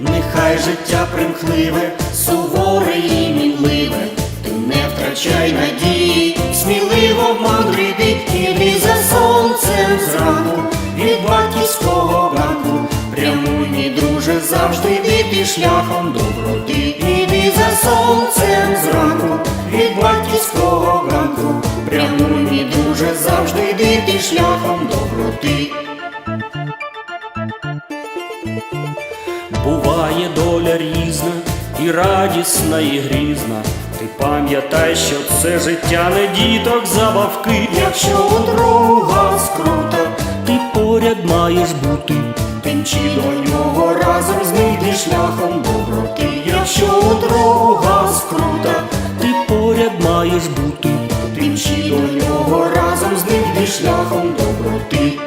Нехай життя примхливе, суворе і мінливе, ти не втрачай надії, сміливо мандрий бік, іди за сонцем зранку, від батьківського ганку, прямуй, мій друже, завжди йди шляхом доброти, іди за сонцем зранку, від батьківського ганку, прямуй, мій друже, завжди йди шляхом доброти. Буває доля різна, і радісна, і грізна. Ти пам'ятай, що це життя не діток забавки. Якщо у друга скрута, Ти поряд маєш бути, Тимчі до нього разом з ним йди шляхом доброти. Якщо у друга скрута, ти поряд маєш бути. тимчі до нього разом з ним йди шляхом доброти.